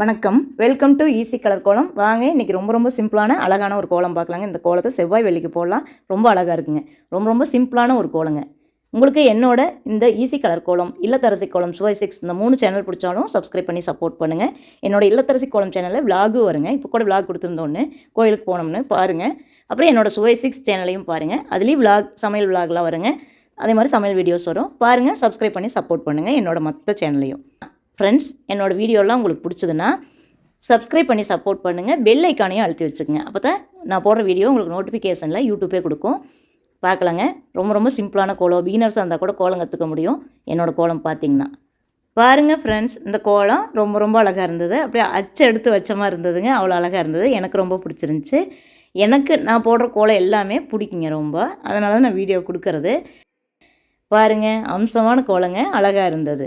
வணக்கம். Welcome to easy colour கோலம் வாங்க இன்றைக்கி ரொம்ப ரொம்ப சிம்பிளான அழகான ஒரு கோலம் பார்க்கலாங்க. இந்த கோலத்தை செவ்வாய் வெள்ளிக்கு போடலாம். ரொம்ப அழகாக இருக்குங்க. ரொம்ப ரொம்ப சிம்பிளான ஒரு கோலங்க. உங்களுக்கு என்னோட இந்த ஈஸி கலர் கோலம் இல்லத்தரசி கோலம் சுவை சிக்ஸ் இந்த மூணு சேனல் பிடிச்சாலும் சப்ஸ்கிரைப் பண்ணி சப்போர்ட் பண்ணுங்கள் என்னோட இல்லத்தரசி கோலம் சேனலில் விலாகு வருங்க. இப்போ கூட விலாக் கொடுத்துருந்தோன்னு கோயிலுக்கு போனோம்னு பாருங்கள் அப்புறம் என்னோட சுவை சிக்ஸ் சேனலையும் பாருங்கள் அதுலேயும் விலாக் சமையல் விலாக்லாம் வருங்க. அதே மாதிரி சமையல் வீடியோஸ் வரும். பாருங்கள் சப்ஸ்கிரைப் பண்ணி சப்போர்ட் பண்ணுங்கள் என்னோட மற்ற சேனலையும் ஃப்ரெண்ட்ஸ் என்னோட வீடியோலாம் உங்களுக்கு பிடிச்சதுன்னா சப்ஸ்கிரைப் பண்ணி சப்போர்ட் பண்ணுங்கள் பெல் ஐக்கானையும் அழுத்தி வச்சுக்கோங்க. அப்போ தான் நான் போடுற வீடியோ உங்களுக்கு நோட்டிஃபிகேஷனில் யூடியூப்பே கொடுக்கும். பார்க்கலாங்க. ரொம்ப ரொம்ப சிம்பிளான கோலம். பிகினர்ஸாக இருந்தால் கூட கோலம் கற்றுக்க முடியும். என்னோட கோலம் பார்த்தீங்கன்னா. பாருங்கள் ஃப்ரெண்ட்ஸ் இந்த கோலம் ரொம்ப ரொம்ப அழகாக இருந்தது. அப்படியே அச்சு எடுத்து வச்ச மாதிரி இருந்ததுங்க. அவ்வளோ அழகாக இருந்தது. எனக்கு ரொம்ப பிடிச்சிருந்துச்சி. எனக்கு நான் போடுற கோலம் எல்லாமே பிடிக்குங்க ரொம்ப. அதனால தான் நான் வீடியோ கொடுக்கறது. பாருங்கள் அம்சமான கோலங்க. அழகாக இருந்தது.